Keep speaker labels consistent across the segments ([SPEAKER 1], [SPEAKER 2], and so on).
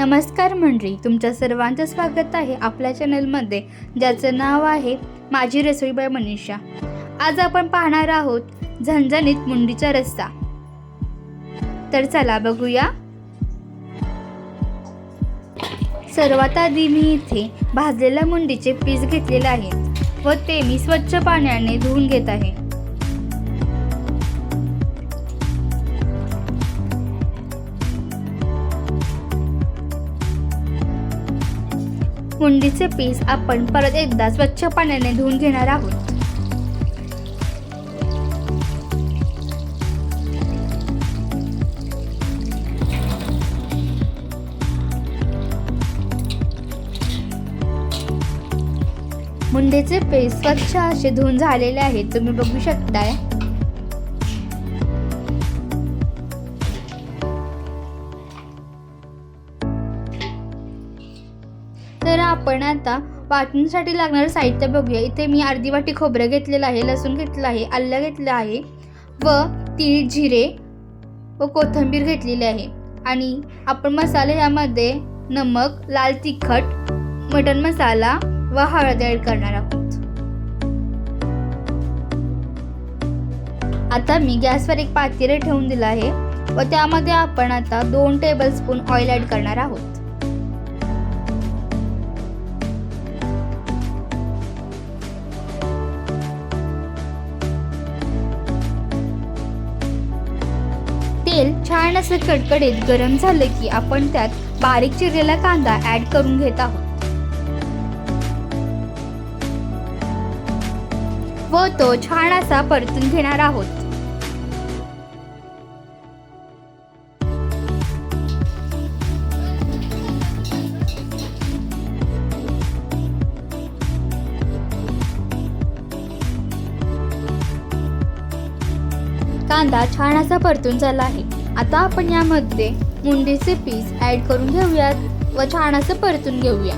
[SPEAKER 1] नमस्कार मंडळी तुमच्या सर्वांचं स्वागत आहे आपल्या चॅनलमध्ये ज्याचं नाव आहे माझी रसोईबाई मनीषा. आज आपण पाहणार आहोत झणझणीत मुंडीचा रस्सा. तर चला बघूया. सर्वात आधी मी इथे भाजलेल्या मुंडीचे पीस घेतलेले आहेत व ते मी स्वच्छ पाण्याने धुवून घेत आहे. मुंडीचे पीस आपण परत एकदा स्वच्छ पाण्याने धुवून घेणार आहोत. मुंडेचे पेस्ट स्वच्छ असे धुवून झालेले आहेत. तुम्ही बघू शकताय. आपण आता वाटणीसाठी लागणारं साहित्य बघूया. इथे मी अर्धी वाटी खोबरं घेतलेलं आहे लसूण घेतलं आहे आलं घेतलं आहे व तीळ जिरे व कोथिंबीर घेतलेली आहे. आणि आपण मसाले यामध्ये नमक लाल तिखट मटन मसाला व हळद ॲड करणार आहोत. आता मी गॅसवर एक पातेले ठेवून दिलं आहे व त्यामध्ये आपण आता दोन टेबलस्पून ऑइल ॲड करणार आहोत. तेल छान असं कडकडीत गरम झालं की आपण त्यात बारीक चिरलेला कांदा ऍड करून घेत आहोत. व तो छान असा परतून घेणार आहोत. कांदा छान असा परतून झाला आहे. आता आपण यामध्ये मुंडीचे पीस ऍड करून घेऊयात व छान असं परतून घेऊया.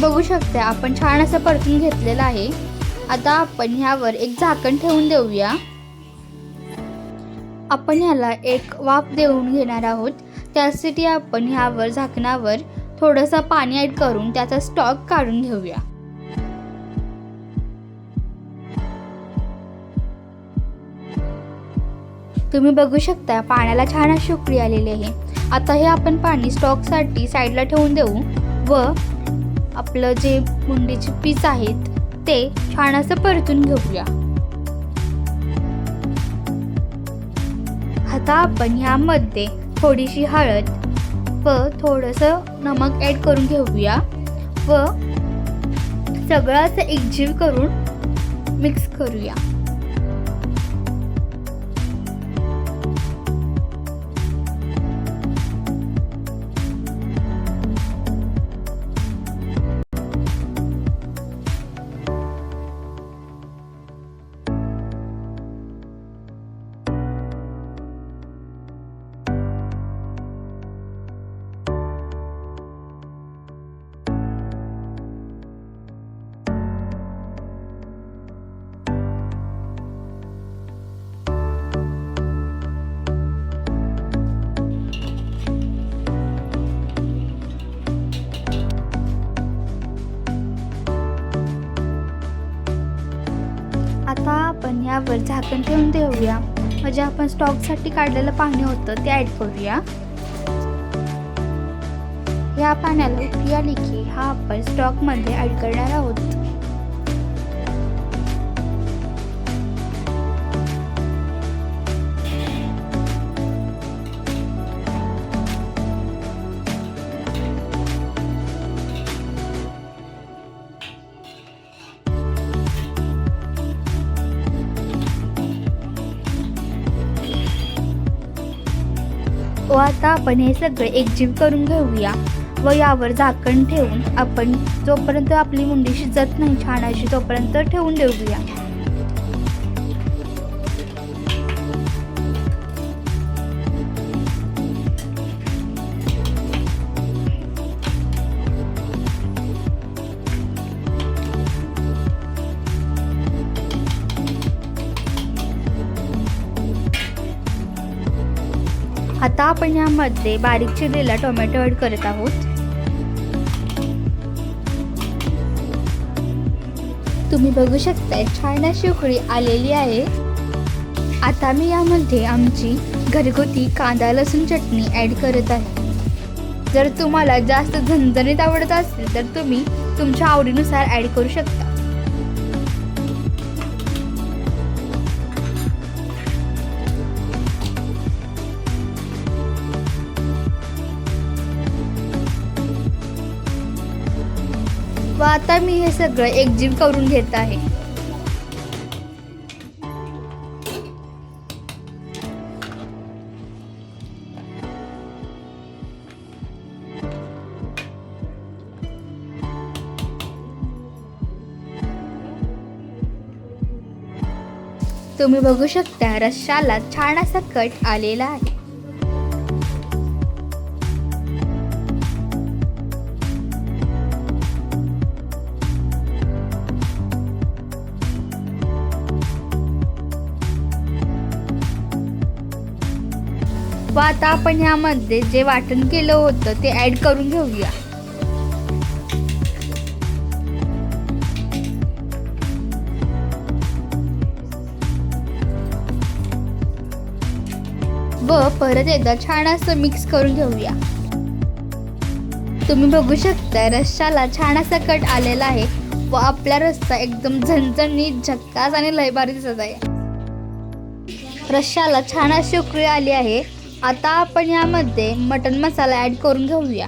[SPEAKER 1] बघू शकता. आपण छान असं परतून घेतलेलं आहे. आता आपण ह्यावर एक झाकण ठेवून देऊया. आपण ह्याला एक वाफ देऊन घेणार आहोत. त्यासाठी आपण ह्यावर झाकणावर थोडंसं पाणी ॲड करून त्याचा स्टॉक काढून घेऊया. तुम्ही बघू शकता पाण्याला छान अशी उकळी आलेली आहे. आता हे आपण पाणी स्टॉकसाठी साईडला ठेवून देऊ व आपलं जे मुंडीचे पीस आहेत ते छान असं परतून घेऊया. आता आपण ह्यामध्ये थोडीशी हळद व थोडंसं नमक ॲड करून घेऊया व सगळं असं एकजीव करून मिक्स करूया. त्यावर झाकण ठेवून देऊया. म्हणजे आपण स्टॉकसाठी काढलेलं पाणी होतं ते ॲड करूया. या पाण्याला उकळी आली की हा आपण स्टॉकमध्ये ॲड करणार आहोत. व आता आपण हे सगळे एकजीव करून घेऊया व यावर झाकण ठेवून आपण जोपर्यंत आपली मुंडी शिजत नाही छान अशी तोपर्यंत ठेवून देऊया. आता आपण यामध्ये बारीक चिरलेला टोमॅटो ॲड करत आहोत. तुम्ही बघू शकताय छान अशी उकळी आलेली आहे. आता मी यामध्ये आमची घरगुती कांदा लसूण चटणी ॲड करत आहे. जर तुम्हाला जास्त झणझणीत आवडत असेल तर तुम्ही तुमच्या आवडीनुसार ॲड करू शकता. व आता मी हे सगळं एकजीव करून घेत आहे. तुम्ही बघू शकता रश्शाला छान असा कट आलेला आहे. व आता आपण ह्यामध्ये जे वाटण केलं होतं ते ऍड करून घेऊया. व परत एकदा छान असं मिक्स करून घेऊया. तुम्ही बघू शकता रश्शाला छान असा कट आलेला आहे व आपला रस्सा एकदम झणझणीत झक्कास आणि लयबारी दिसत आहे. रश्शाला छान अशी उकळी आली आहे. आता आपण यामध्ये मटन मसाला ॲड करून घेऊया.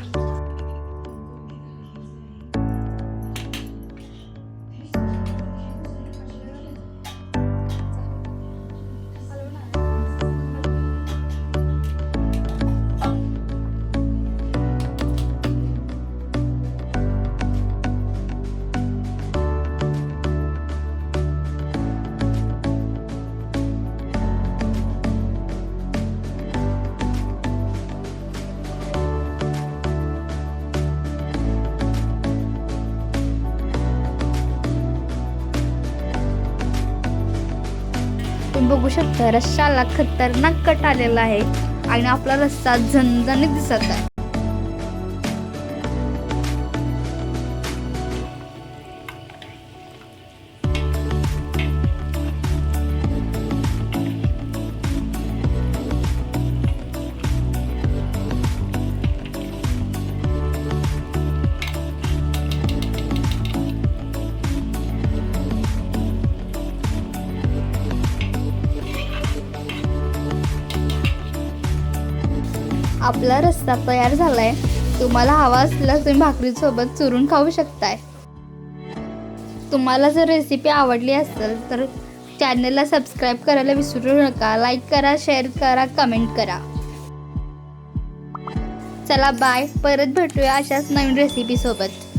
[SPEAKER 1] बघू शकता रश्शाला खतरनाक कट आलेला आहे. आणि आपला रस्सा झणझणीत दिसत आहे. आपला रस्ता तयार झालाय. तुम्हाला हवा असल्यास तुम्ही भाकरीसोबत चुरून खाऊ शकताय. तुम्हाला जर रेसिपी आवडली असेल तर चॅनलला सबस्क्राईब करायला विसरू नका. लाईक करा शेअर करा कमेंट करा. चला बाय परत भेटूया अशाच नवीन रेसिपीसोबत